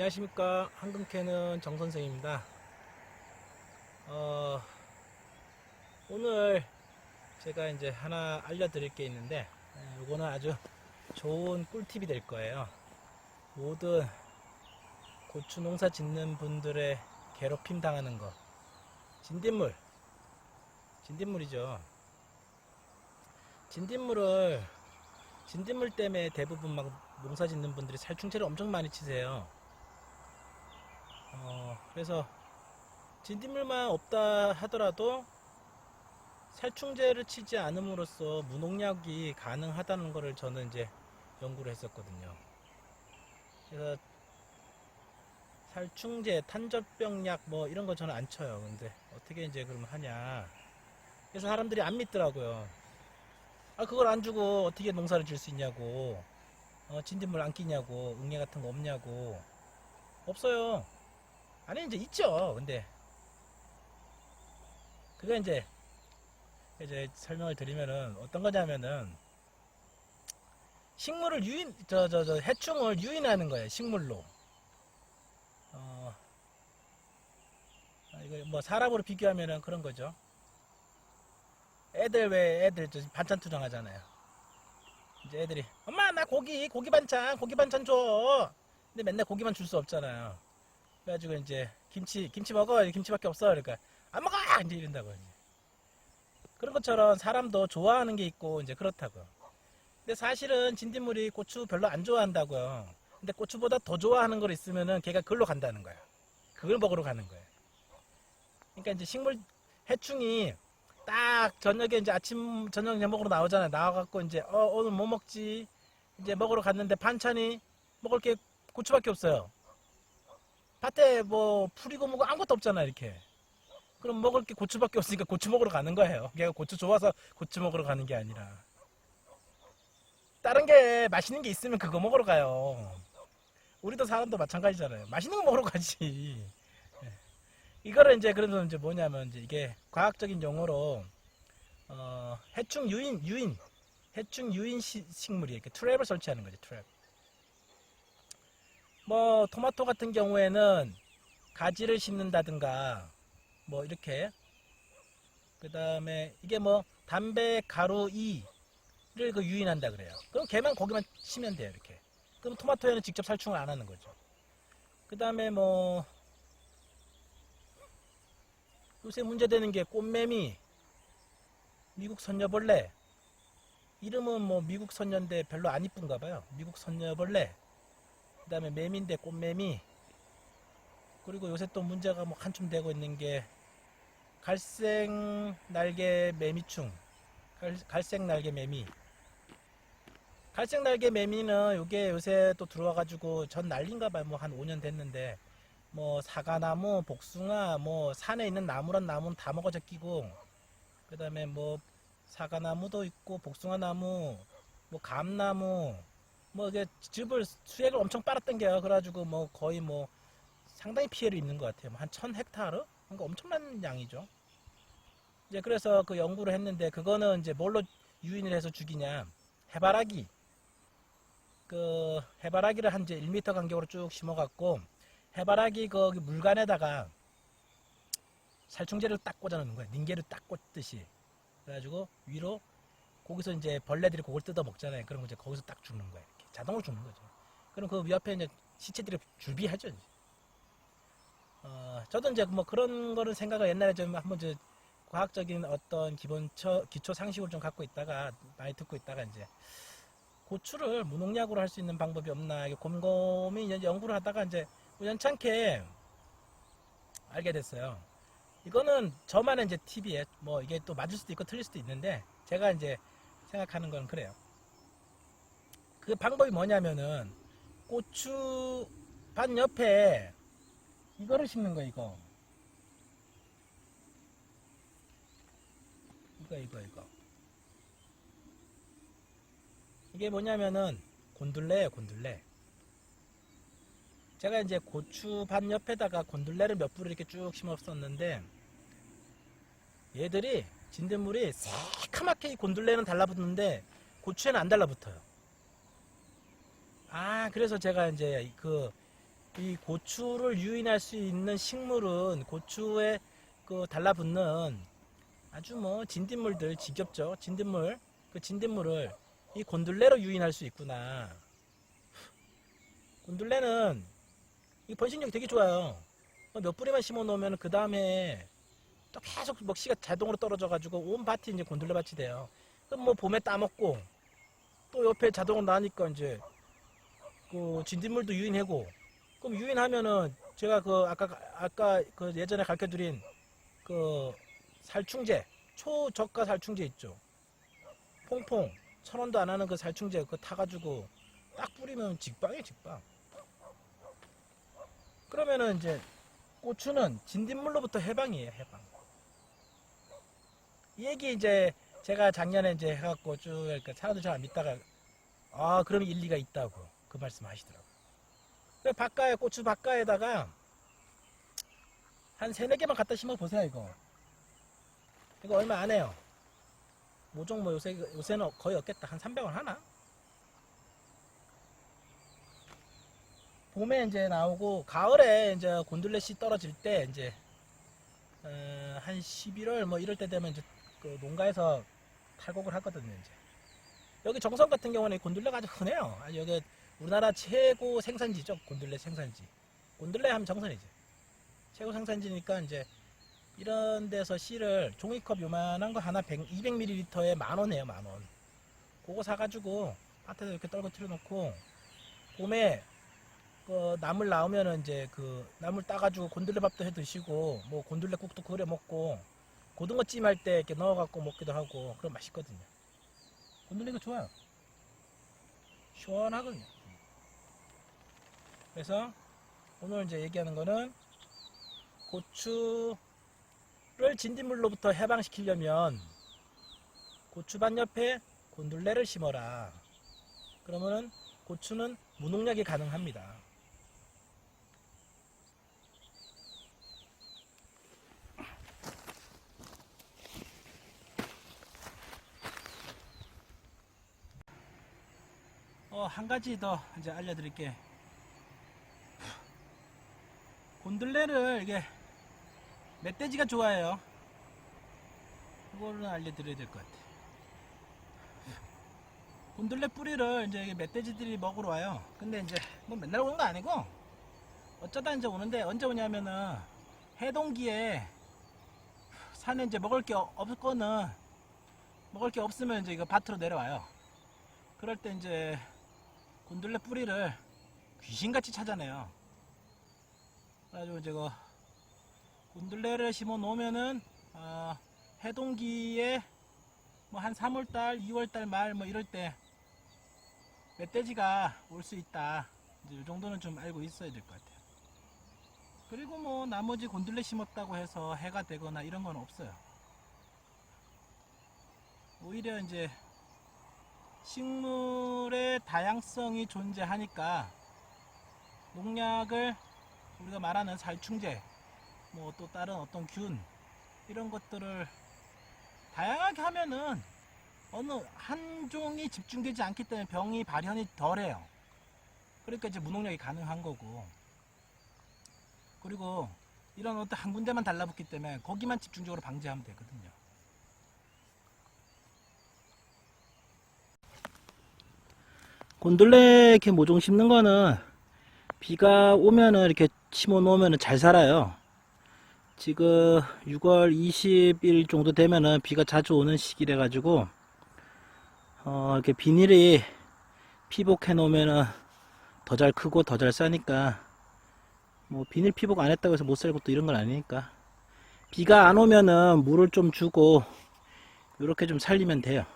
안녕하십니까. 한금캐는 정선생입니다. 어, 오늘 제가 이제 하나 알려드릴 게 있는데 에, 이거는 아주 좋은 꿀팁이 될 거예요. 모든 고추 농사 짓는 분들의 괴롭힘 당하는 거. 진딧물. 진딧물이죠. 진딧물을 진딧물 때문에 대부분 막 농사 짓는 분들이 살충제를 엄청 많이 치세요 어, 그래서 진딧물만 없다 하더라도 살충제를 치지 않음으로써 무농약이 가능하다는 것을 저는 이제 연구를 했었거든요. 그래서 살충제, 탄저병약 뭐 이런 거 저는 안 쳐요. 근데 어떻게 이제 그러면 하냐. 그래서 사람들이 안 믿더라고요. 아, 그걸 안 주고 어떻게 농사를 질 수 있냐고. 어, 진딧물 안 끼냐고. 응애 같은 거 없냐고. 없어요. 아니 이제 있죠. 근데 그거 이제 이제 설명을 드리면은 어떤 거냐면은 식물을 유인 저 저 저 해충을 유인하는 거예요. 식물로. 어 아, 이거 뭐 사람으로 비교하면은 그런 거죠. 애들 왜 애들 저 반찬 투정하잖아요. 이제 애들이 엄마 나 고기 고기 반찬 고기 반찬 줘. 근데 맨날 고기만 줄 수 없잖아요. 그래가지고 이제 김치 김치 먹어. 김치밖에 없어. 그러니까 안 먹어! 이제 이런다고 이제. 그런 것처럼 사람도 좋아하는 게 있고 이제 그렇다고. 근데 사실은 진딧물이 고추 별로 안 좋아한다고요. 근데 고추보다 더 좋아하는 걸 있으면은 걔가 그걸로 간다는 거야. 그걸 먹으러 가는 거예요 그러니까 이제 식물 해충이 딱 저녁에 이제 아침 저녁 먹으러 나오잖아요 나와갖고 이제 어 오늘 뭐 먹지? 이제 먹으러 갔는데 반찬이 먹을 게 고추밖에 없어요 밭에 뭐 풀이고 뭐고 아무것도 없잖아 이렇게. 그럼 먹을 게 고추밖에 없으니까 고추 먹으러 가는 거예요. 걔가 고추 좋아서 고추 먹으러 가는 게 아니라. 다른 게 맛있는 게 있으면 그거 먹으러 가요. 우리도 사람도 마찬가지잖아요. 맛있는 거 먹으러 가지. 예. 이거를 이제 그래서 이제 뭐냐면 이제 이게 과학적인 용어로 어, 해충 유인 유인. 해충 유인 시- 식물이 이렇게 트랩을 설치하는 거죠 트랩 뭐 토마토 같은 경우에는 가지를 심는다든가 뭐 이렇게. 그 다음에 이게 뭐 담배 가루 이를 그 유인한다 그래요. 그럼 걔만 거기만 치면 돼요 이렇게. 그럼 토마토에는 직접 살충을 안 하는 거죠. 그 다음에 뭐 요새 문제되는 게 꽃매미 미국 선녀벌레. 이름은 뭐 미국 선녀인데 별로 안 이쁜가 봐요. 미국 선녀벌레 그 다음에 매미인데 꽃매미. 그리고 요새 또 문제가 뭐 한참 되고 있는 게 갈색 날개 매미충. 갈, 갈색 날개 매미. 갈색 날개 매미는 요게 요새 또 들어와 가지고 전 난린가 봐요. 뭐 한 5년 됐는데. 뭐 사과나무 복숭아 뭐 산에 있는 나무란 나무는 다 먹어져 끼고. 그 다음에 뭐 사과나무도 있고 복숭아나무 뭐 감나무 뭐 이게 즙을 수액을 엄청 빨아당겨요. 그래가지고 뭐 거의 뭐 상당히 피해를 입는 것 같아요. 한 천 헥타르? 그러니까 엄청난 양이죠. 이제 그래서 그 연구를 했는데 그거는 이제 뭘로 유인을 해서 죽이냐 해바라기 그 해바라기를 한 이제 1m 간격으로 쭉 심어갖고 해바라기 거기 물간에다가 살충제를 딱 꽂아놓는 거예요. 닌게를 딱 꽂듯이 그래가지고 위로 거기서 이제 벌레들이 그걸 뜯어 먹잖아요. 그럼 이제 거기서 딱 죽는 거예요. 자동으로 죽는 거죠. 그럼 그 옆에 이제 시체들이 줄비하죠. 이제. 어, 저도 이제 뭐 그런 거를 생각을 옛날에 좀 한번 저 과학적인 어떤 기본 처, 기초 상식을 좀 갖고 있다가 많이 듣고 있다가 이제 고추를 무농약으로 할 수 있는 방법이 없나 이게 곰곰이 이제 연구를 하다가 이제 우연찮게 알게 됐어요. 이거는 저만의 이제 팁이에요. 뭐 이게 또 맞을 수도 있고 틀릴 수도 있는데 제가 이제 생각하는 건 그래요. 그 방법이 뭐냐면은 고추 반 옆에 이거를 심는 거 이거. 이거 이거 이거. 이게 뭐냐면은 곤둘레예요 곤둘레. 제가 이제 고추 반 옆에다가 곤둘레를 몇 뿌리 이렇게 쭉 심었었는데 얘들이 진딧물이 새카맣게 이 곤둘레는 달라붙는데 고추에는 안 달라붙어요. 아 그래서 제가 이제 그 이 고추를 유인할 수 있는 식물은 고추에 그 달라붙는 아주 뭐 진딧물들 지겹죠? 진딧물. 그 진딧물을 이 곤둘레로 유인할 수 있구나. 곤둘레는 이 번식력이 되게 좋아요. 어, 몇 뿌리만 심어 놓으면 그 다음에 또 계속 먹씨가 자동으로 떨어져 가지고 온 밭이 이제 곤둘레 밭이 돼요. 그럼 뭐 봄에 따먹고 또 옆에 자동으로 나니까 이제 그 진딧물도 유인하고 그럼 유인하면은 제가 그 아까 아까 그 예전에 가르쳐 드린 그 살충제 초저가 살충제 있죠. 퐁퐁 천 원도 안 하는 그 살충제 그거 타가지고 딱 뿌리면 직방이에요 직방. 그러면은 이제 고추는 진딧물로부터 해방이에요 해방. 이 얘기 이제 제가 작년에 이제 해갖고 쭉 그러니까 사람들 잘 안 믿다가 아 그럼 일리가 있다고 그 말씀 하시더라고요. 그 바깥에 고추 바깥에다가 한 세네 개만 갖다 심어 보세요 이거. 이거 얼마 안 해요. 모종 뭐 요새 요새는 거의 없겠다. 한 300원 하나? 봄에 이제 나오고 가을에 이제 곤둘레 씨 떨어질 때 이제 어, 한 11월 뭐 이럴 때 되면 이제 그 농가에서 탈곡을 하거든요 이제. 여기 정선 같은 경우는 곤둘레가 아주 흔해요. 아주 여기 우리나라 최고 생산지죠 곤둘레 생산지 곤둘레 하면 정선이지 최고 생산지니까 이제 이런 데서 씨를 종이컵 요만한 거 하나 100, 200ml에 만 원이에요 만 원. 그거 사가지고 밭에서 이렇게 떨궈뜨려 놓고 봄에 그 나물 나오면은 이제 그 나물 따가지고 곤들레 밥도 해 드시고 뭐 곤들레 국도 끓여 먹고 고등어 찜 할 때 이렇게 넣어갖고 먹기도 하고 그럼 맛있거든요. 곤들레가 좋아요. 시원하거든요. 그래서 오늘 이제 얘기하는 거는 고추 를 진딧물로부터 해방시키려면 고추밭 옆에 곤둘레를 심어라. 그러면은 고추는 무농약이 가능합니다. 어, 한 가지 더 이제 알려드릴게. 곤둘레를 이게 멧돼지가 좋아해요. 그거를 알려드려야 될 것 같아. 곤돌레 뿌리를 이제 멧돼지들이 먹으러 와요. 근데 이제 뭐 맨날 오는 거 아니고 어쩌다 이제 오는데 언제 오냐면은 해동기에 산에 이제 먹을 게 없거는 먹을 게 없으면 이제 이거 밭으로 내려와요. 그럴 때 이제 곤돌레 뿌리를 귀신같이 찾아내요. 그래가지고 그 곤들레를 심어 놓으면은 어, 해동기에 뭐 한 3월달, 2월달 말 뭐 이럴 때 멧돼지가 올 수 있다. 이제 이 정도는 좀 알고 있어야 될 것 같아요. 그리고 뭐 나머지 곤들레 심었다고 해서 해가 되거나 이런 건 없어요. 오히려 이제 식물의 다양성이 존재하니까 농약을 우리가 말하는 살충제 뭐 또 다른 어떤 균 이런 것들을 다양하게 하면은 어느 한 종이 집중되지 않기 때문에 병이 발현이 덜해요. 그러니까 이제 무농약이 가능한 거고. 그리고 이런 어떤 한 군데만 달라붙기 때문에 거기만 집중적으로 방지하면 되거든요. 곤돌레 이렇게 모종 심는 거는 비가 오면은 이렇게 심어 놓으면은 잘 살아요. 지금 6월 20일 정도 되면은 비가 자주 오는 시기래 가지고 어 이렇게 비닐이 피복해 놓으면은 더 잘 크고 더 잘 싸니까 뭐 비닐 피복 안 했다고 해서 못 살고 또 이런 건 아니니까 비가 안 오면은 물을 좀 주고 이렇게 좀 살리면 돼요.